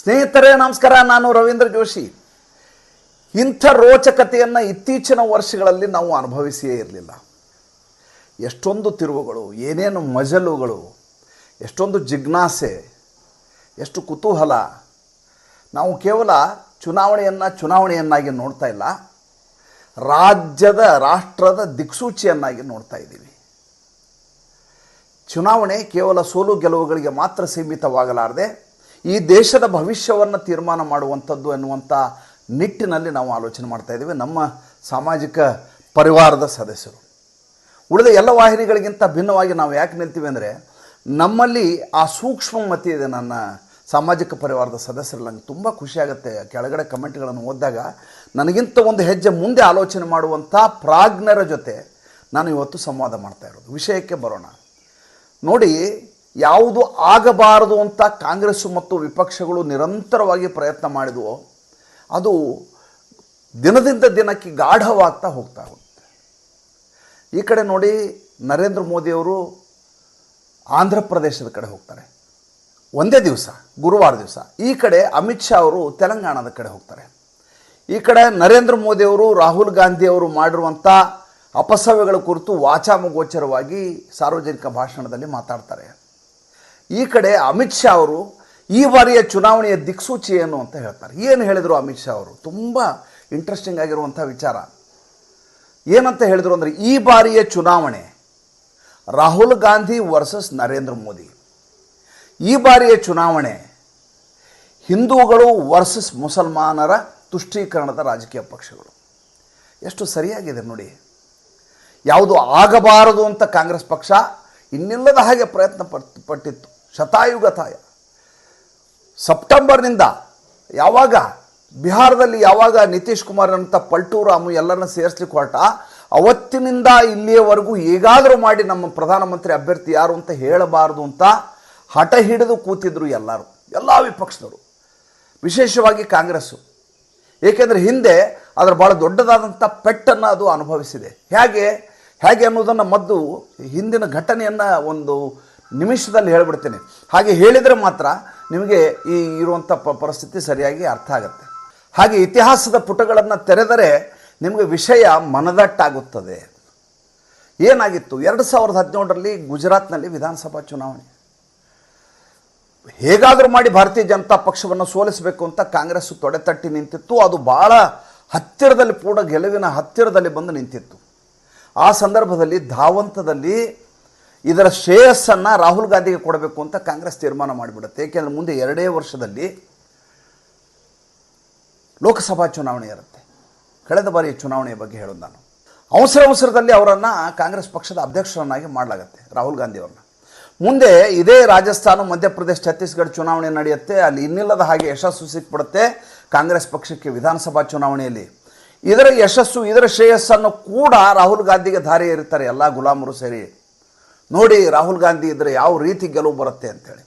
ಸ್ನೇಹಿತರೇ, ನಮಸ್ಕಾರ. ನಾನು ರವೀಂದ್ರ ಜೋಶಿ. ಇಂಥ ರೋಚಕತೆಯನ್ನು ಇತ್ತೀಚಿನ ವರ್ಷಗಳಲ್ಲಿ ನಾವು ಅನುಭವಿಸಿಯೇ ಇರಲಿಲ್ಲ. ಎಷ್ಟೊಂದು ತಿರುವುಗಳು, ಏನೇನು ಮಜಲುಗಳು, ಎಷ್ಟೊಂದು ಜಿಜ್ಞಾಸೆ, ಎಷ್ಟು ಕುತೂಹಲ. ನಾವು ಕೇವಲ ಚುನಾವಣೆಯನ್ನು ಚುನಾವಣೆಯನ್ನಾಗಿ ನೋಡ್ತಾ ಇಲ್ಲ, ರಾಜ್ಯದ, ರಾಷ್ಟ್ರದ ದಿಕ್ಸೂಚಿಯನ್ನಾಗಿ ನೋಡ್ತಾ ಇದ್ದೀವಿ. ಚುನಾವಣೆ ಕೇವಲ ಸೋಲು ಗೆಲುವುಗಳಿಗೆ ಮಾತ್ರ ಸೀಮಿತವಾಗಲಾರದೆ ಈ ದೇಶದ ಭವಿಷ್ಯವನ್ನು ತೀರ್ಮಾನ ಮಾಡುವಂಥದ್ದು ಎನ್ನುವಂಥ ನಿಟ್ಟಿನಲ್ಲಿ ನಾವು ಆಲೋಚನೆ ಮಾಡ್ತಾ ಇದ್ದೀವಿ. ನಮ್ಮ ಸಾಮಾಜಿಕ ಪರಿವಾರದ ಸದಸ್ಯರು. ಉಳಿದ ಎಲ್ಲ ವಾಹಿನಿಗಳಿಗಿಂತ ಭಿನ್ನವಾಗಿ ನಾವು ಯಾಕೆ ನಿಲ್ತೀವಿ ಅಂದರೆ, ನಮ್ಮಲ್ಲಿ ಆ ಸೂಕ್ಷ್ಮ ಮತಿ ಇದೆ ನನ್ನ ಸಾಮಾಜಿಕ ಪರಿವಾರದ ಸದಸ್ಯರು. ನಂಗೆ ತುಂಬ ಖುಷಿಯಾಗುತ್ತೆ ಕೆಳಗಡೆ ಕಮೆಂಟ್ಗಳನ್ನು ಓದಿದಾಗ. ನನಗಿಂತ ಒಂದು ಹೆಜ್ಜೆ ಮುಂದೆ ಆಲೋಚನೆ ಮಾಡುವಂಥ ಪ್ರಾಜ್ಞರ ಜೊತೆ ನಾನು ಇವತ್ತು ಸಂವಾದ ಮಾಡ್ತಾ ಇರೋದು. ವಿಷಯಕ್ಕೆ ಬರೋಣ. ನೋಡಿ ಯಾವುದು ಆಗಬಾರದು ಅಂತ ಕಾಂಗ್ರೆಸ್ ಮತ್ತು ವಿಪಕ್ಷಗಳು ನಿರಂತರವಾಗಿ ಪ್ರಯತ್ನ ಮಾಡಿದವೋ, ಅದು ದಿನದಿಂದ ದಿನಕ್ಕೆ ಗಾಢವಾಗ್ತಾ ಹೋಗ್ತಾ ಹೋಗುತ್ತೆ. ಈ ಕಡೆ ನೋಡಿ ನರೇಂದ್ರ ಮೋದಿಯವರು ಆಂಧ್ರ ಪ್ರದೇಶದ ಕಡೆ ಹೋಗ್ತಾರೆ. ಒಂದೇ ದಿವಸ, ಗುರುವಾರ ದಿವಸ. ಈ ಕಡೆ ಅಮಿತ್ ಶಾ ಅವರು ತೆಲಂಗಾಣದ ಕಡೆ ಹೋಗ್ತಾರೆ. ಈ ಕಡೆ ನರೇಂದ್ರ ಮೋದಿಯವರು ರಾಹುಲ್ ಗಾಂಧಿಯವರು ಮಾಡಿರುವಂಥ ಅಪಸವ್ಯಗಳ ಕುರಿತು ವಾಚಾಮಗೋಚರವಾಗಿ ಸಾರ್ವಜನಿಕ ಭಾಷಣದಲ್ಲಿ ಮಾತಾಡ್ತಾರೆ. ಈ ಕಡೆ ಅಮಿತ್ ಶಾ ಅವರು ಈ ಬಾರಿಯ ಚುನಾವಣೆಯ ದಿಕ್ಸೂಚಿ ಏನು ಅಂತ ಹೇಳ್ತಾರೆ. ಏನು ಹೇಳಿದರು ಅಮಿತ್ ಶಾ ಅವರು? ತುಂಬ ಇಂಟ್ರೆಸ್ಟಿಂಗ್ ಆಗಿರುವಂಥ ವಿಚಾರ. ಏನಂತ ಹೇಳಿದರು ಅಂದರೆ, ಈ ಬಾರಿಯ ಚುನಾವಣೆ ರಾಹುಲ್ ಗಾಂಧಿ ವರ್ಸಸ್ ನರೇಂದ್ರ ಮೋದಿ. ಈ ಬಾರಿಯ ಚುನಾವಣೆ ಹಿಂದೂಗಳು ವರ್ಸಸ್ ಮುಸಲ್ಮಾನರ ತುಷ್ಟೀಕರಣದ ರಾಜಕೀಯ ಪಕ್ಷಗಳು. ಎಷ್ಟು ಸರಿಯಾಗಿದೆ ನೋಡಿ. ಯಾವುದು ಆಗಬಾರದು ಅಂತ ಕಾಂಗ್ರೆಸ್ ಪಕ್ಷ ಇನ್ನಿಲ್ಲದ ಹಾಗೆ ಪ್ರಯತ್ನ ಪಟ್, ಪಟ್ಟಿತ್ತು. ಶತಾಯುಗತಾಯ. ಸೆಪ್ಟೆಂಬರ್ನಿಂದ ಯಾವಾಗ ಬಿಹಾರದಲ್ಲಿ ಯಾವಾಗ ನಿತೀಶ್ ಕುಮಾರ್ ಅಂತ ಪಲ್ಟು ರಾಮು ಎಲ್ಲರನ್ನ ಸೇರಿಸ್ಲಿಕ್ಕೆ ಹೊರಟ, ಅವತ್ತಿನಿಂದ ಇಲ್ಲಿಯವರೆಗೂ ಹೇಗಾದರೂ ಮಾಡಿ ನಮ್ಮ ಪ್ರಧಾನಮಂತ್ರಿ ಅಭ್ಯರ್ಥಿ ಯಾರು ಅಂತ ಹೇಳಬಾರದು ಅಂತ ಹಠ ಹಿಡಿದು ಕೂತಿದ್ರು ಎಲ್ಲರೂ, ಎಲ್ಲ ವಿಪಕ್ಷದವರು, ವಿಶೇಷವಾಗಿ ಕಾಂಗ್ರೆಸ್ಸು. ಏಕೆಂದರೆ ಹಿಂದೆ ಅದರ ಭಾಳ ದೊಡ್ಡದಾದಂಥ ಪೆಟ್ಟನ್ನು ಅದು ಅನುಭವಿಸಿದೆ. ಹೇಗೆ? ಹೇಗೆ ಅನ್ನೋದನ್ನು ಮದ್ದು ಹಿಂದಿನ ಘಟನೆಯನ್ನು ಒಂದು ನಿಮಿಷದಲ್ಲಿ ಹೇಳಿಬಿಡ್ತೇನೆ. ಹಾಗೆ ಹೇಳಿದರೆ ಮಾತ್ರ ನಿಮಗೆ ಈ ಇರುವಂಥ ಪರಿಸ್ಥಿತಿ ಸರಿಯಾಗಿ ಅರ್ಥ ಆಗುತ್ತೆ. ಹಾಗೆ ಇತಿಹಾಸದ ಪುಟಗಳನ್ನು ತೆರೆದರೆ ನಿಮಗೆ ವಿಷಯ ಮನದಟ್ಟಾಗುತ್ತದೆ. ಏನಾಗಿತ್ತು? ಎರಡು ಸಾವಿರದ ಹದಿನೇಳರಲ್ಲಿ ಗುಜರಾತ್ನಲ್ಲಿ ವಿಧಾನಸಭಾ ಚುನಾವಣೆ. ಹೇಗಾದರೂ ಮಾಡಿ ಭಾರತೀಯ ಜನತಾ ಪಕ್ಷವನ್ನು ಸೋಲಿಸಬೇಕು ಅಂತ ಕಾಂಗ್ರೆಸ್ ತೊಡೆತಟ್ಟಿ ನಿಂತಿತ್ತು. ಅದು ಭಾಳ ಹತ್ತಿರದಲ್ಲಿ ಕೂಡ ಗೆಲುವಿನ ಹತ್ತಿರದಲ್ಲಿ ಬಂದು ನಿಂತಿತ್ತು. ಆ ಸಂದರ್ಭದಲ್ಲಿ ಧಾವಂತದಲ್ಲಿ ಇದರ ಶ್ರೇಯಸ್ಸನ್ನು ರಾಹುಲ್ ಗಾಂಧಿಗೆ ಕೊಡಬೇಕು ಅಂತ ಕಾಂಗ್ರೆಸ್ ತೀರ್ಮಾನ ಮಾಡಿಬಿಡುತ್ತೆ. ಏಕೆಂದರೆ ಮುಂದೆ ಎರಡೇ ವರ್ಷದಲ್ಲಿ ಲೋಕಸಭಾ ಚುನಾವಣೆ ಇರುತ್ತೆ. ಕಳೆದ ಬಾರಿಯ ಚುನಾವಣೆಯ ಬಗ್ಗೆ ಹೇಳೋದು ನಾನು. ಅವಸರ ಅವಸರದಲ್ಲಿ ಅವರನ್ನು ಕಾಂಗ್ರೆಸ್ ಪಕ್ಷದ ಅಧ್ಯಕ್ಷರನ್ನಾಗಿ ಮಾಡಲಾಗತ್ತೆ ರಾಹುಲ್ ಗಾಂಧಿ ಅವ್ರನ್ನ. ಮುಂದೆ ಇದೇ ರಾಜಸ್ಥಾನ, ಮಧ್ಯಪ್ರದೇಶ, ಛತ್ತೀಸ್ಗಢ ಚುನಾವಣೆ ನಡೆಯುತ್ತೆ. ಅಲ್ಲಿ ಇನ್ನಿಲ್ಲದ ಹಾಗೆ ಯಶಸ್ಸು ಸಿಕ್ಬಿಡುತ್ತೆ ಕಾಂಗ್ರೆಸ್ ಪಕ್ಷಕ್ಕೆ ವಿಧಾನಸಭಾ ಚುನಾವಣೆಯಲ್ಲಿ. ಇದರ ಯಶಸ್ಸು, ಇದರ ಶ್ರೇಯಸ್ಸನ್ನು ಕೂಡ ರಾಹುಲ್ ಗಾಂಧಿಗೆ ದಾರಿ ಇರ್ತಾರೆ ಎಲ್ಲ ಗುಲಾಮರು ಸೇರಿ. ನೋಡಿ ರಾಹುಲ್ ಗಾಂಧಿ ಇದ್ದರೆ ಯಾವ ರೀತಿ ಗೆಲುವು ಬರುತ್ತೆ ಅಂತೇಳಿ.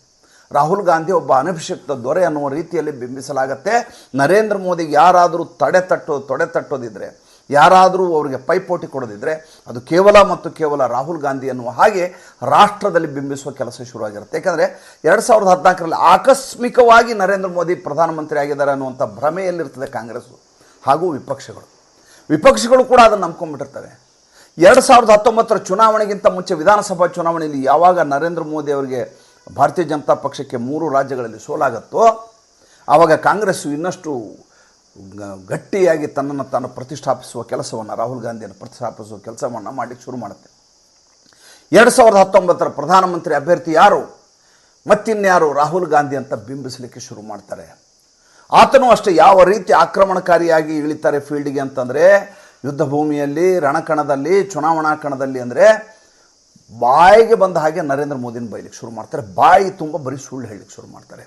ರಾಹುಲ್ ಗಾಂಧಿ ಒಬ್ಬ ಅನಭಿಷಿಕ್ತ ದೊರೆ ಅನ್ನುವ ರೀತಿಯಲ್ಲಿ ಬಿಂಬಿಸಲಾಗತ್ತೆ. ನರೇಂದ್ರ ಮೋದಿಗೆ ಯಾರಾದರೂ ತಡೆ ತಟ್ಟೋ, ತೊಡೆ ತಟ್ಟೋದಿದ್ರೆ, ಯಾರಾದರೂ ಅವರಿಗೆ ಪೈಪೋಟಿ ಕೊಡೋದಿದ್ರೆ, ಅದು ಕೇವಲ ಮತ್ತು ಕೇವಲ ರಾಹುಲ್ ಗಾಂಧಿ ಅನ್ನುವ ಹಾಗೆ ರಾಷ್ಟ್ರದಲ್ಲಿ ಬಿಂಬಿಸುವ ಕೆಲಸ ಶುರುವಾಗಿರುತ್ತೆ. ಯಾಕಂದರೆ ಎರಡು ಸಾವಿರದ ಹದಿನಾಲ್ಕರಲ್ಲಿ ಆಕಸ್ಮಿಕವಾಗಿ ನರೇಂದ್ರ ಮೋದಿ ಪ್ರಧಾನಮಂತ್ರಿ ಆಗಿದ್ದಾರೆ ಅನ್ನುವಂಥ ಭ್ರಮೆಯಲ್ಲಿರ್ತದೆ ಕಾಂಗ್ರೆಸ್ಸು ಹಾಗೂ ವಿಪಕ್ಷಗಳು. ವಿಪಕ್ಷಗಳು ಕೂಡ ಅದನ್ನು ನಂಬ್ಕೊಂಡ್ಬಿಟ್ಟಿರ್ತವೆ. ಎರಡು ಸಾವಿರದ ಹತ್ತೊಂಬತ್ತರ ಚುನಾವಣೆಗಿಂತ ಮುಂಚೆ ವಿಧಾನಸಭಾ ಚುನಾವಣೆಯಲ್ಲಿ ಯಾವಾಗ ನರೇಂದ್ರ ಮೋದಿ ಅವರಿಗೆ ಭಾರತೀಯ ಜನತಾ ಪಕ್ಷಕ್ಕೆ ಮೂರು ರಾಜ್ಯಗಳಲ್ಲಿ ಸೋಲಾಗತ್ತೋ, ಆವಾಗ ಕಾಂಗ್ರೆಸ್ ಇನ್ನಷ್ಟು ಗಟ್ಟಿಯಾಗಿ ತನ್ನನ್ನು ತಾನು ಪ್ರತಿಷ್ಠಾಪಿಸುವ ಕೆಲಸವನ್ನು, ರಾಹುಲ್ ಗಾಂಧಿಯನ್ನು ಪ್ರತಿಷ್ಠಾಪಿಸುವ ಕೆಲಸವನ್ನು ಮಾಡಲಿಕ್ಕೆ ಶುರು ಮಾಡುತ್ತೆ. ಎರಡು ಸಾವಿರದ ಹತ್ತೊಂಬತ್ತರ ಪ್ರಧಾನಮಂತ್ರಿ ಅಭ್ಯರ್ಥಿ ಯಾರು? ಮತ್ತಿನ್ಯಾರು ರಾಹುಲ್ ಗಾಂಧಿ ಅಂತ ಬಿಂಬಿಸಲಿಕ್ಕೆ ಶುರು ಮಾಡ್ತಾರೆ. ಆತನು ಅಷ್ಟೇ ಯಾವ ರೀತಿ ಆಕ್ರಮಣಕಾರಿಯಾಗಿ ಇಳಿತಾರೆ ಫೀಲ್ಡಿಗೆ ಅಂತಂದರೆ ಯುದ್ಧ ಭೂಮಿಯಲ್ಲಿ ರಣಕಣದಲ್ಲಿ, ಚುನಾವಣಾ ಕಣದಲ್ಲಿ ಅಂದರೆ ಬಾಯಿಗೆ ಬಂದ ಹಾಗೆ ನರೇಂದ್ರ ಮೋದಿನ ಬೈಲಿಕ್ಕೆ ಶುರು ಮಾಡ್ತಾರೆ. ಬಾಯಿ ತುಂಬ ಬರೀ ಸುಳ್ಳು ಹೇಳಲಿಕ್ಕೆ ಶುರು ಮಾಡ್ತಾರೆ.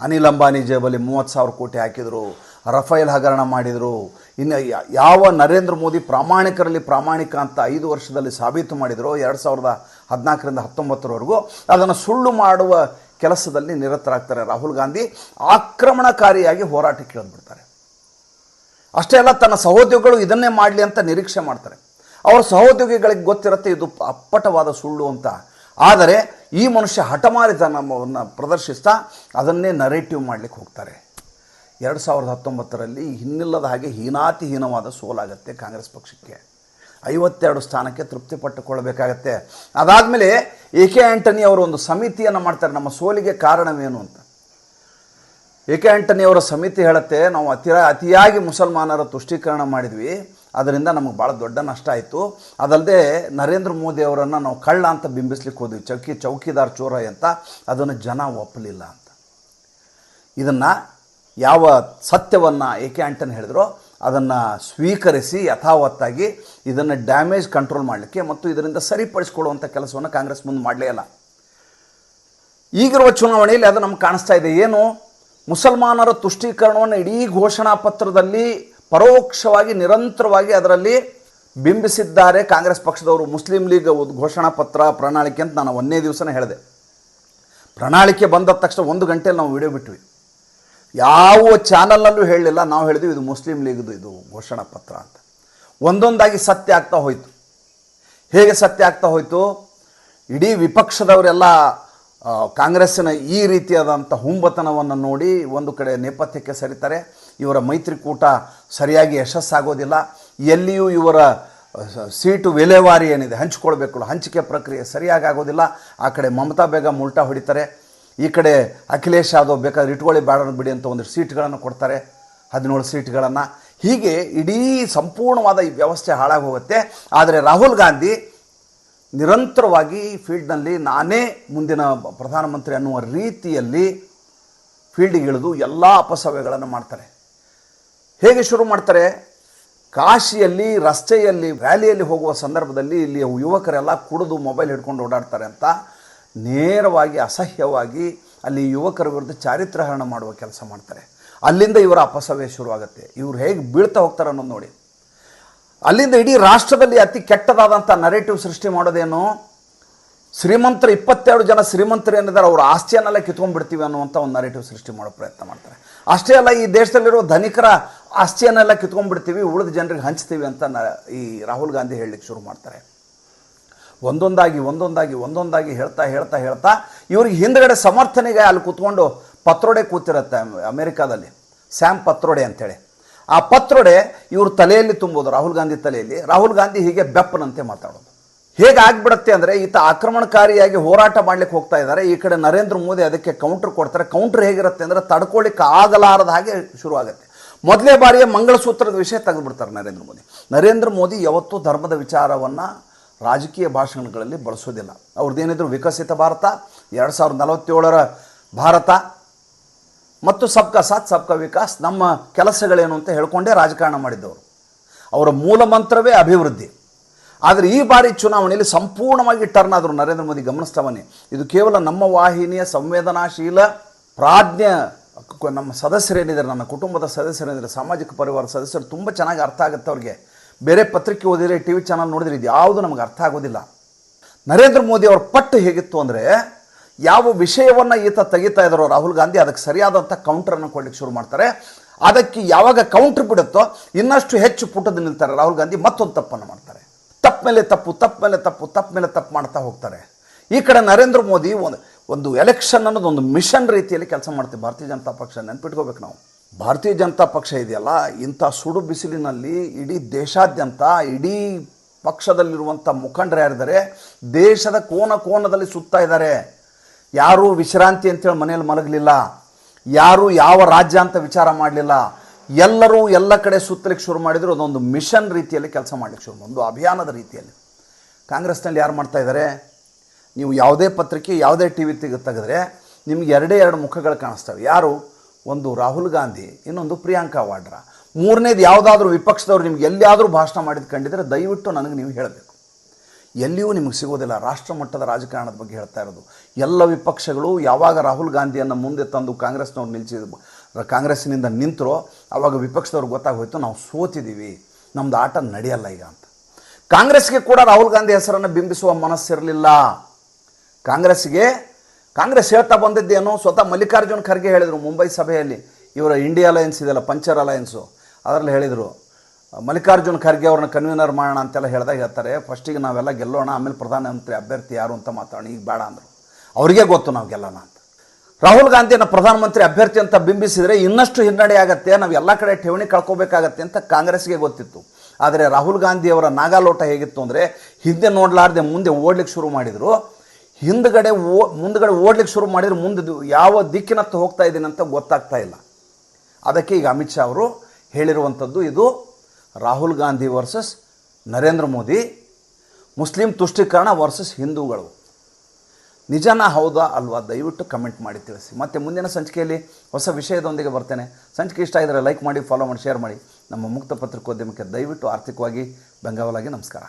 ಅನಿಲ್ ಅಂಬಾನಿ ಜೇಬಲ್ಲಿ ಮೂವತ್ತು ಸಾವಿರ ಕೋಟಿ ಹಾಕಿದರು, ರಫೇಲ್ ಹಗರಣ ಮಾಡಿದರು. ಇನ್ನು ಯಾವ ನರೇಂದ್ರ ಮೋದಿ ಪ್ರಾಮಾಣಿಕರಲ್ಲಿ ಪ್ರಾಮಾಣಿಕ ಅಂತ ಐದು ವರ್ಷದಲ್ಲಿ ಸಾಬೀತು ಮಾಡಿದರು, ಎರಡು ಸಾವಿರದ ಹದಿನಾಲ್ಕರಿಂದ ಹತ್ತೊಂಬತ್ತರವರೆಗೂ ಅದನ್ನು ಸುಳ್ಳು ಮಾಡುವ ಕೆಲಸದಲ್ಲಿ ನಿರತರಾಗ್ತಾರೆ ರಾಹುಲ್ ಗಾಂಧಿ. ಆಕ್ರಮಣಕಾರಿಯಾಗಿ ಹೋರಾಟಕ್ಕೆ ಇಳಿದ್ಬಿಡ್ತಾರೆ. ಅಷ್ಟೇ ಅಲ್ಲ, ತನ್ನ ಸಹೋದ್ಯೋಗಿಗಳು ಇದನ್ನೇ ಮಾಡಲಿ ಅಂತ ನಿರೀಕ್ಷೆ ಮಾಡ್ತಾರೆ. ಅವರ ಸಹೋದ್ಯೋಗಿಗಳಿಗೆ ಗೊತ್ತಿರುತ್ತೆ ಇದು ಅಪ್ಪಟವಾದ ಸುಳ್ಳು ಅಂತ. ಆದರೆ ಈ ಮನುಷ್ಯ ಹಠಮಾರಿತನವನ್ನು ಪ್ರದರ್ಶಿಸ್ತಾ ಅದನ್ನೇ ನರೇಟಿವ್ ಮಾಡಲಿಕ್ಕೆ ಹೋಗ್ತಾರೆ. ಎರಡು ಸಾವಿರದ ಹತ್ತೊಂಬತ್ತರಲ್ಲಿ ಹಿನ್ನಿಲ್ಲದ ಹಾಗೆ ಹೀನಾತಿಹೀನವಾದ ಸೋಲಾಗತ್ತೆ ಕಾಂಗ್ರೆಸ್ ಪಕ್ಷಕ್ಕೆ. ಐವತ್ತೆರಡು ಸ್ಥಾನಕ್ಕೆ ತೃಪ್ತಿ ಪಟ್ಟುಕೊಳ್ಳಬೇಕಾಗತ್ತೆ. ಅದಾದಮೇಲೆ ಎ ಕೆ ಆ್ಯಂಟನಿ ಅವರು ಒಂದು ಸಮಿತಿಯನ್ನು ಮಾಡ್ತಾರೆ, ನಮ್ಮ ಸೋಲಿಗೆ ಕಾರಣವೇನು ಅಂತ. ಎ ಆಂಟನಿಯವರ ಸಮಿತಿ ಹೇಳುತ್ತೆ, ನಾವು ಅತಿ ಅತಿಯಾಗಿ ಮುಸಲ್ಮಾನರ ತುಷ್ಟೀಕರಣ ಮಾಡಿದ್ವಿ, ಅದರಿಂದ ನಮಗೆ ಭಾಳ ದೊಡ್ಡ ನಷ್ಟ ಆಯಿತು. ಅದಲ್ಲದೆ ನರೇಂದ್ರ ಮೋದಿ ಅವರನ್ನು ನಾವು ಕಳ್ಳ ಅಂತ ಬಿಂಬಿಸ್ಲಿಕ್ಕೆ ಹೋದ್ವಿ, ಚೌಕಿ, ಚೌಕಿದಾರ್ ಚೋರ ಅಂತ, ಅದನ್ನು ಜನ ಒಪ್ಪಲಿಲ್ಲ ಅಂತ. ಇದನ್ನು ಯಾವ ಸತ್ಯವನ್ನು ಎ ಕೆ ಆ್ಯಂಟನ್ ಹೇಳಿದ್ರೋ, ಅದನ್ನು ಸ್ವೀಕರಿಸಿ ಯಥಾವತ್ತಾಗಿ ಇದನ್ನು ಡ್ಯಾಮೇಜ್ ಕಂಟ್ರೋಲ್ ಮಾಡಲಿಕ್ಕೆ ಮತ್ತು ಇದರಿಂದ ಸರಿಪಡಿಸ್ಕೊಳ್ಳುವಂಥ ಕೆಲಸವನ್ನು ಕಾಂಗ್ರೆಸ್ ಮುಂದೆ ಮಾಡಲೇ ಇಲ್ಲ. ಈಗಿರುವ ಚುನಾವಣೆಯಲ್ಲಿ ಅದು ನಮ್ಗೆ ಕಾಣಿಸ್ತಾ ಇದೆ, ಏನು? ಮುಸಲ್ಮಾನರ ತುಷ್ಟೀಕರಣವನ್ನು ಇಡೀ ಘೋಷಣಾ ಪತ್ರದಲ್ಲಿ ಪರೋಕ್ಷವಾಗಿ, ನಿರಂತರವಾಗಿ ಅದರಲ್ಲಿ ಬಿಂಬಿಸಿದ್ದಾರೆ ಕಾಂಗ್ರೆಸ್ ಪಕ್ಷದವರು. ಮುಸ್ಲಿಂ ಲೀಗ್ ಘೋಷಣಾ ಪತ್ರ, ಪ್ರಣಾಳಿಕೆ ಅಂತ ನಾನು ಒಂದೇ ದಿವಸನೇ ಹೇಳಿದೆ. ಪ್ರಣಾಳಿಕೆ ಬಂದ ತಕ್ಷಣ ಒಂದು ಗಂಟೆಯಲ್ಲಿ ನಾವು ವಿಡಿಯೋ ಬಿಟ್ವಿ. ಯಾವ ಚಾನಲ್ನಲ್ಲೂ ಹೇಳಲಿಲ್ಲ, ನಾವು ಹೇಳಿದ್ವಿ ಇದು ಮುಸ್ಲಿಂ ಲೀಗ್ದು ಇದು ಘೋಷಣಾ ಪತ್ರ ಅಂತ. ಒಂದೊಂದಾಗಿ ಸತ್ಯ ಆಗ್ತಾ ಹೋಯಿತು. ಹೇಗೆ ಸತ್ಯ ಆಗ್ತಾ ಹೋಯಿತು? ಇಡೀ ವಿಪಕ್ಷದವರೆಲ್ಲ ಕಾಂಗ್ರೆಸ್ಸಿನ ಈ ರೀತಿಯಾದಂಥ ಹುಂಬತನವನ್ನು ನೋಡಿ ಒಂದು ಕಡೆ ನೇಪಥ್ಯಕ್ಕೆ ಸರಿತಾರೆ. ಇವರ ಮೈತ್ರಿಕೂಟ ಸರಿಯಾಗಿ ಯಶಸ್ಸಾಗೋದಿಲ್ಲ. ಎಲ್ಲಿಯೂ ಇವರ ಸೀಟು ವಿಲೇವಾರಿ ಏನಿದೆ ಹಂಚಿಕೊಳ್ಬೇಕು ಹಂಚಿಕೆ ಪ್ರಕ್ರಿಯೆ ಸರಿಯಾಗಿ ಆಗೋದಿಲ್ಲ. ಆ ಕಡೆ ಮಮತಾ ಬೇಗ ಉಲ್ಟಾ ಹೊಡಿತಾರೆ. ಈ ಕಡೆ ಅಖಿಲೇಶ್ ಯಾದವ್ ಬೇಕಾದ್ರೆ ಇಟ್ಕೊಳ್ಳಿ ಬ್ಯಾಡನ್ನು ಬಿಡಿ ಅಂತ ಒಂದಿಷ್ಟು ಸೀಟ್ಗಳನ್ನು ಕೊಡ್ತಾರೆ. ಹದಿನೇಳು ಸೀಟ್ಗಳನ್ನು. ಹೀಗೆ ಇಡೀ ಸಂಪೂರ್ಣವಾದ ಈ ವ್ಯವಸ್ಥೆ ಹಾಳಾಗಿ ಹೋಗುತ್ತೆ. ಆದರೆ ರಾಹುಲ್ ಗಾಂಧಿ ನಿರಂತರವಾಗಿ ಈ ಫೀಲ್ಡ್ನಲ್ಲಿ ನಾನೇ ಮುಂದಿನ ಪ್ರಧಾನಮಂತ್ರಿ ಅನ್ನುವ ರೀತಿಯಲ್ಲಿ ಫೀಲ್ಡಿಗೆ ಇಳಿದು ಎಲ್ಲ ಅಪಸವ್ಯಗಳನ್ನು ಮಾಡ್ತಾರೆ. ಹೇಗೆ ಶುರು ಮಾಡ್ತಾರೆ? ಕಾಶಿಯಲ್ಲಿ, ರಸ್ತೆಯಲ್ಲಿ, ವ್ಯಾಲಿಯಲ್ಲಿ ಹೋಗುವ ಸಂದರ್ಭದಲ್ಲಿ ಇಲ್ಲಿ ಯುವಕರೆಲ್ಲ ಕುಡಿದು ಮೊಬೈಲ್ ಹಿಡ್ಕೊಂಡು ಓಡಾಡ್ತಾರೆ ಅಂತ ನೇರವಾಗಿ, ಅಸಹ್ಯವಾಗಿ ಅಲ್ಲಿ ಯುವಕರ ವಿರುದ್ಧ ಚಾರಿತ್ರಹರಣ ಮಾಡುವ ಕೆಲಸ ಮಾಡ್ತಾರೆ. ಅಲ್ಲಿಂದ ಇವರ ಅಪಸವ್ಯ ಶುರುವಾಗುತ್ತೆ. ಇವ್ರು ಹೇಗೆ ಬೀಳ್ತಾ ಹೋಗ್ತಾರೆ ಅನ್ನೋದು ನೋಡಿ. ಅಲ್ಲಿಂದ ಇಡೀ ರಾಷ್ಟ್ರದಲ್ಲಿ ಅತಿ ಕೆಟ್ಟದಾದಂಥ ನರೇಟಿವ್ ಸೃಷ್ಟಿ ಮಾಡೋದೇನು? ಶ್ರೀಮಂತರು ಇಪ್ಪತ್ತೆರಡು ಜನ ಶ್ರೀಮಂತರು ಏನಿದ್ದಾರೆ, ಅವರು ಆಸ್ತಿಯನ್ನೆಲ್ಲ ಕಿತ್ಕೊಂಡ್ಬಿಡ್ತೀವಿ ಅನ್ನುವಂಥ ಒಂದು ನರೇಟಿವ್ ಸೃಷ್ಟಿ ಮಾಡೋ ಪ್ರಯತ್ನ ಮಾಡ್ತಾರೆ. ಅಷ್ಟೇ ಅಲ್ಲ, ಈ ದೇಶದಲ್ಲಿರೋ ಧನಿಕರ ಆಸ್ತಿಯನ್ನೆಲ್ಲ ಕಿತ್ಕೊಂಡ್ಬಿಡ್ತೀವಿ, ಉಳಿದ ಜನರಿಗೆ ಹಂಚ್ತೀವಿ ಅಂತ ನ, ಈ ರಾಹುಲ್ ಗಾಂಧಿ ಹೇಳಲಿಕ್ಕೆ ಶುರು ಮಾಡ್ತಾರೆ. ಒಂದೊಂದಾಗಿ ಒಂದೊಂದಾಗಿ ಒಂದೊಂದಾಗಿ ಹೇಳ್ತಾ ಹೇಳ್ತಾ ಹೇಳ್ತಾ ಇವ್ರಿಗೆ ಹಿಂದ್ಗಡೆ ಸಮರ್ಥನೆಗೆ ಅಲ್ಲಿ ಕೂತ್ಕೊಂಡು ಪತ್ರೊಡೆ ಕೂತಿರುತ್ತೆ ಅಮ್- ಅಮೆರಿಕಾದಲ್ಲಿ. ಸ್ಯಾಮ್ ಪತ್ರೊಡೆ ಅಂತೇಳಿ. ಆ ಪತ್ರೊಡೆ ಇವರು ತಲೆಯಲ್ಲಿ ತುಂಬೋದು, ರಾಹುಲ್ ಗಾಂಧಿ ತಲೆಯಲ್ಲಿ. ರಾಹುಲ್ ಗಾಂಧಿ ಹೀಗೆ ಬೆಪ್ಪನಂತೆ ಮಾತಾಡೋದು. ಹೇಗೆ ಆಗ್ಬಿಡುತ್ತೆ ಅಂದರೆ ಈತ ಆಕ್ರಮಣಕಾರಿಯಾಗಿ ಹೋರಾಟ ಮಾಡ್ಲಿಕ್ಕೆ ಹೋಗ್ತಾ ಇದ್ದಾರೆ. ಈ ಕಡೆ ನರೇಂದ್ರ ಮೋದಿ ಅದಕ್ಕೆ ಕೌಂಟರ್ ಕೊಡ್ತಾರೆ. ಕೌಂಟರ್ ಹೇಗಿರುತ್ತೆ ಅಂದರೆ ತಡ್ಕೊಳ್ಳಿಕ್ಕೆ ಆಗಲಾರದ ಹಾಗೆ ಶುರುವಾಗುತ್ತೆ. ಮೊದಲೇ ಬಾರಿಯ ಮಂಗಳಸೂತ್ರದ ವಿಷಯ ತೆಗೆದುಬಿಡ್ತಾರೆ ನರೇಂದ್ರ ಮೋದಿ. ನರೇಂದ್ರ ಮೋದಿ ಯಾವತ್ತೂ ಧರ್ಮದ ವಿಚಾರವನ್ನು ರಾಜಕೀಯ ಭಾಷಣಗಳಲ್ಲಿ ಬಳಸೋದಿಲ್ಲ. ಅವ್ರದ್ದೇನಿದ್ರು ವಿಕಸಿತ ಭಾರತ, ಎರಡು ಸಾವಿರದ ನಲವತ್ತೇಳರ ಭಾರತ ಮತ್ತು ಸಬ್ಕಾ ಸಾಥ್, ಸಬ್ಕಾ ವಿಕಾಸ್ ನಮ್ಮ ಕೆಲಸಗಳೇನು ಅಂತ ಹೇಳ್ಕೊಂಡೇ ರಾಜಕಾರಣ ಮಾಡಿದ್ದವರು. ಅವರ ಮೂಲ ಮಂತ್ರವೇ ಅಭಿವೃದ್ಧಿ. ಆದರೆ ಈ ಬಾರಿ ಚುನಾವಣೆಯಲ್ಲಿ ಸಂಪೂರ್ಣವಾಗಿ ಟರ್ನ್ ಆದರು ನರೇಂದ್ರ ಮೋದಿ ಗಮನಿಸ್ತಾ ಇದು ಕೇವಲ ನಮ್ಮ ವಾಹಿನಿಯ ಸಂವೇದನಾಶೀಲ ಪ್ರಾಜ್ಞ ನಮ್ಮ ಸದಸ್ಯರೇನಿದ್ದಾರೆ, ನನ್ನ ಕುಟುಂಬದ ಸದಸ್ಯರೇನಿದ್ದಾರೆ, ಸಾಮಾಜಿಕ ಪರಿವಾರ ಸದಸ್ಯರು ತುಂಬ ಚೆನ್ನಾಗಿ ಅರ್ಥ ಆಗುತ್ತೆ ಅವ್ರಿಗೆ. ಬೇರೆ ಪತ್ರಿಕೆ ಓದಿದರೆ ಟಿ ವಿ ಚಾನಲ್ ನೋಡಿದ್ರೆ ಇದು ಯಾವುದು ನಮಗೆ ಅರ್ಥ ಆಗೋದಿಲ್ಲ. ನರೇಂದ್ರ ಮೋದಿ ಅವರ ಪಟ್ಟು ಹೇಗಿತ್ತು ಅಂದರೆ ಯಾವ ವಿಷಯವನ್ನು ಈತ ತೆಗಿತಾ ಇದ್ದಾರೋ ರಾಹುಲ್ ಗಾಂಧಿ ಅದಕ್ಕೆ ಸರಿಯಾದಂಥ ಕೌಂಟ್ರನ್ನು ಕೊಡ್ಲಿಕ್ಕೆ ಶುರು ಮಾಡ್ತಾರೆ. ಅದಕ್ಕೆ ಯಾವಾಗ ಕೌಂಟರ್ ಬಿಡುತ್ತೋ ಇನ್ನಷ್ಟು ಹೆಚ್ಚು ಪುಟದ ನಿಲ್ತಾರೆ ರಾಹುಲ್ ಗಾಂಧಿ, ಮತ್ತೊಂದು ತಪ್ಪನ್ನು ಮಾಡ್ತಾರೆ. ತಪ್ಪು ಮೇಲೆ ತಪ್ಪು ತಪ್ಪು ಮೇಲೆ ತಪ್ಪು ತಪ್ಪು ಮೇಲೆ ತಪ್ಪು ಮಾಡ್ತಾ ಹೋಗ್ತಾರೆ. ಈ ಕಡೆ ನರೇಂದ್ರ ಮೋದಿ ಒಂದು ಒಂದು ಎಲೆಕ್ಷನ್ ಅನ್ನೋದು ಒಂದು ಮಿಷನ್ ರೀತಿಯಲ್ಲಿ ಕೆಲಸ ಮಾಡ್ತೀವಿ. ಭಾರತೀಯ ಜನತಾ ಪಕ್ಷ ನೆನ್ಪಿಟ್ಕೋಬೇಕು ನಾವು. ಭಾರತೀಯ ಜನತಾ ಪಕ್ಷ ಇದೆಯಲ್ಲ, ಇಂಥ ಸುಡು ಬಿಸಿಲಿನಲ್ಲಿ ಇಡೀ ದೇಶಾದ್ಯಂತ, ಇಡೀ ಪಕ್ಷದಲ್ಲಿರುವಂಥ ಮುಖಂಡರು ಯಾರಿದ್ದಾರೆ, ದೇಶದ ಕೋನ ಕೋನದಲ್ಲಿ ಸುತ್ತಾ ಇದ್ದಾರೆ. ಯಾರೂ ವಿಶ್ರಾಂತಿ ಅಂತೇಳಿ ಮನೇಲಿ ಮಲಗಲಿಲ್ಲ, ಯಾರೂ ಯಾವ ರಾಜ್ಯ ಅಂತ ವಿಚಾರ ಮಾಡಲಿಲ್ಲ, ಎಲ್ಲರೂ ಎಲ್ಲ ಕಡೆ ಸುತ್ತಲಿಕ್ಕೆ ಶುರು ಮಾಡಿದ್ರು, ಅದೊಂದು ಮಿಷನ್ ರೀತಿಯಲ್ಲಿ ಕೆಲಸ ಮಾಡಲಿಕ್ಕೆ ಶುರು ಒಂದು ಅಭಿಯಾನದ ರೀತಿಯಲ್ಲಿ. ಕಾಂಗ್ರೆಸ್ನಲ್ಲಿ ಯಾರು ಮಾಡ್ತಾ ಇದ್ದಾರೆ? ನೀವು ಯಾವುದೇ ಪತ್ರಿಕೆ, ಯಾವುದೇ ಟಿ ವಿ ತೆಗೆ ತೆಗೆದ್ರೆ ನಿಮ್ಗೆ ಎರಡೇ ಎರಡು ಮುಖಗಳು ಕಾಣಿಸ್ತವೆ. ಯಾರು? ಒಂದು ರಾಹುಲ್ ಗಾಂಧಿ, ಇನ್ನೊಂದು ಪ್ರಿಯಾಂಕಾ ವಾಡ್ರಾ. ಮೂರನೇದು ಯಾವುದಾದ್ರೂ ವಿಪಕ್ಷದವ್ರು ನಿಮ್ಗೆ ಎಲ್ಲಿಯಾದರೂ ಭಾಷಣ ಮಾಡಿದ ಕಂಡಿದ್ರೆ ದಯವಿಟ್ಟು ನನಗೆ ನೀವು ಹೇಳಬೇಕು. ಎಲ್ಲಿಯೂ ನಿಮಗೆ ಸಿಗೋದಿಲ್ಲ ರಾಷ್ಟ್ರ ಮಟ್ಟದ ರಾಜಕಾರಣದ ಬಗ್ಗೆ ಹೇಳ್ತಾ ಇರೋದು. ಎಲ್ಲ ವಿಪಕ್ಷಗಳು ಯಾವಾಗ ರಾಹುಲ್ ಗಾಂಧಿಯನ್ನು ಮುಂದೆ ತಂದು ಕಾಂಗ್ರೆಸ್ನವ್ರು ನಿಲ್ಲಿಸಿದ ಕಾಂಗ್ರೆಸ್ಸಿನಿಂದ ನಿಂತರೋ ಆವಾಗ ವಿಪಕ್ಷದವ್ರಿಗೆ ಗೊತ್ತಾಗೋಯ್ತು ನಾವು ಸೋತಿದ್ದೀವಿ ನಮ್ಮದು ಆಟ ನಡೆಯಲ್ಲ ಈಗ ಅಂತ. ಕಾಂಗ್ರೆಸ್ಗೆ ಕೂಡ ರಾಹುಲ್ ಗಾಂಧಿ ಹೆಸರನ್ನು ಬಿಂಬಿಸುವ ಮನಸ್ಸಿರಲಿಲ್ಲ. ಕಾಂಗ್ರೆಸ್ಗೆ, ಕಾಂಗ್ರೆಸ್ ಹೇಳ್ತಾ ಬಂದಿದ್ದೇನು, ಸ್ವತಃ ಮಲ್ಲಿಕಾರ್ಜುನ್ ಖರ್ಗೆ ಹೇಳಿದರು ಮುಂಬೈ ಸಭೆಯಲ್ಲಿ. ಇವರ ಇಂಡಿಯಾ ಅಲಯನ್ಸ್ ಇದೆಯಲ್ಲ, ಪಂಚರ್ ಅಲಯನ್ಸು. ಅದರಲ್ಲಿ ಹೇಳಿದರು ಮಲ್ಲಿಕಾರ್ಜುನ್ ಖರ್ಗೆ ಅವ್ರನ್ನ ಕನ್ವೀನರ್ ಮಾಡೋಣ ಅಂತೆಲ್ಲ ಹೇಳಿದಾಗ ಹೇಳ್ತಾರೆ ಫಸ್ಟಿಗೆ ನಾವೆಲ್ಲ ಗೆಲ್ಲೋಣ, ಆಮೇಲೆ ಪ್ರಧಾನಮಂತ್ರಿ ಅಭ್ಯರ್ಥಿ ಯಾರು ಅಂತ ಮಾತಾಡೋಣ, ಈಗ ಬೇಡ ಅಂದರು. ಅವ್ರಿಗೆ ಗೊತ್ತು ನಾವು ಗೆಲ್ಲೋಣ ಅಂತ. ರಾಹುಲ್ ಗಾಂಧಿಯನ್ನು ಪ್ರಧಾನಮಂತ್ರಿ ಅಭ್ಯರ್ಥಿ ಅಂತ ಬಿಂಬಿಸಿದರೆ ಇನ್ನಷ್ಟು ಹಿನ್ನಡೆ ಆಗುತ್ತೆ, ನಾವು ಎಲ್ಲ ಕಡೆ ಠೇವಣಿ ಕಳ್ಕೋಬೇಕಾಗತ್ತೆ ಅಂತ ಕಾಂಗ್ರೆಸ್ಗೆ ಗೊತ್ತಿತ್ತು. ಆದರೆ ರಾಹುಲ್ ಗಾಂಧಿಯವರ ನಾಗಾಲೋಟ ಹೇಗಿತ್ತು ಅಂದರೆ, ಹಿಂದೆ ನೋಡಲಾರ್ದೆ ಮುಂದೆ ಓಡ್ಲಿಕ್ಕೆ ಶುರು ಮಾಡಿದರು. ಹಿಂದ್ಗಡೆ ಓ, ಮುಂದ್ಗಡೆ ಓಡ್ಲಿಕ್ಕೆ ಶುರು ಮಾಡಿದ್ರೆ ಮುಂದೆ ಯಾವ ದಿಕ್ಕಿನತ್ತ ಹೋಗ್ತಾ ಇದ್ದೀನಿ ಅಂತ ಗೊತ್ತಾಗ್ತಾ ಇಲ್ಲ. ಅದಕ್ಕೆ ಈಗ ಅಮಿತ್ ಶಾ ಅವರು ಹೇಳಿರುವಂಥದ್ದು ಇದು ರಾಹುಲ್ ಗಾಂಧಿ ವರ್ಸಸ್ ನರೇಂದ್ರ ಮೋದಿ, ಮುಸ್ಲಿಂ ತುಷ್ಟೀಕರಣ ವರ್ಸಸ್ ಹಿಂದೂಗಳು. ನಿಜನಾ ಹೌದಾ ಅಲ್ವಾ? ದಯವಿಟ್ಟು ಕಮೆಂಟ್ ಮಾಡಿ ತಿಳಿಸಿ. ಮತ್ತು ಮುಂದಿನ ಸಂಚಿಕೆಯಲ್ಲಿ ಹೊಸ ವಿಷಯದೊಂದಿಗೆ ಬರ್ತೇನೆ. ಸಂಚಿಕೆ ಇಷ್ಟ ಇದ್ದರೆ ಲೈಕ್ ಮಾಡಿ ಫಾಲೋ ಮಾಡಿ ಶೇರ್ ಮಾಡಿ. ನಮ್ಮ ಮುಕ್ತ ಪತ್ರಿಕೋದ್ಯಮಕ್ಕೆ ದಯವಿಟ್ಟು ಆರ್ಥಿಕವಾಗಿ ಬೆಂಗಾವಲಾಗಿ ನಮಸ್ಕಾರ.